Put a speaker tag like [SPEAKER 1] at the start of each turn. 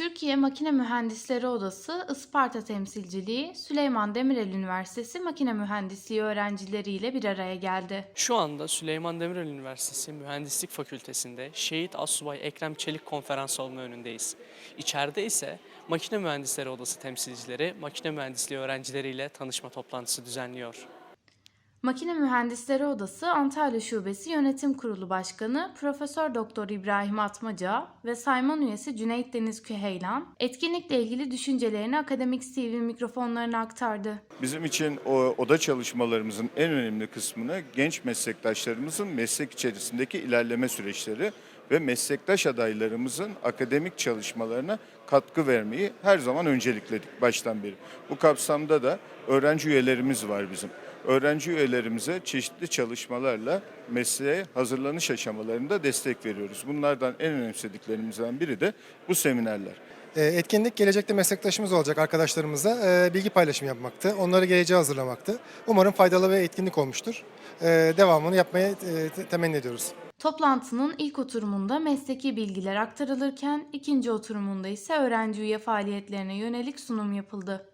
[SPEAKER 1] Türkiye Makine Mühendisleri Odası Isparta Temsilciliği Süleyman Demirel Üniversitesi Makine Mühendisliği öğrencileriyle bir araya geldi.
[SPEAKER 2] Şu anda Süleyman Demirel Üniversitesi Mühendislik Fakültesi'nde Şehit Assubay Ekrem Çelik konferans salonu önündeyiz. İçeride ise Makine Mühendisleri Odası temsilcileri makine mühendisliği öğrencileriyle tanışma toplantısı düzenliyor.
[SPEAKER 1] Makine Mühendisleri Odası Antalya Şubesi Yönetim Kurulu Başkanı Profesör Doktor İbrahim Atmaca ve sayman üyesi Cüneyt Deniz Küheylan etkinlikle ilgili düşüncelerini Akademik TV mikrofonlarına aktardı.
[SPEAKER 3] Bizim için o oda çalışmalarımızın en önemli kısmını genç meslektaşlarımızın meslek içerisindeki ilerleme süreçleri ve meslektaş adaylarımızın akademik çalışmalarına katkı vermeyi her zaman öncelikledik baştan beri. Bu kapsamda da öğrenci üyelerimiz var bizim. Öğrenci üyelerimize çeşitli çalışmalarla mesleğe hazırlanış aşamalarında destek veriyoruz. Bunlardan en önemsediklerimizden biri de bu seminerler.
[SPEAKER 4] E, Etkinlik gelecekte meslektaşımız olacak arkadaşlarımıza e, bilgi paylaşımı yapmaktı. Onları geleceğe hazırlamaktı. Umarım faydalı ve etkinlik olmuştur. E, Devamını yapmaya e, te- temenni ediyoruz.
[SPEAKER 1] Toplantının ilk oturumunda mesleki bilgiler aktarılırken ikinci oturumunda ise öğrenci üye faaliyetlerine yönelik sunum yapıldı.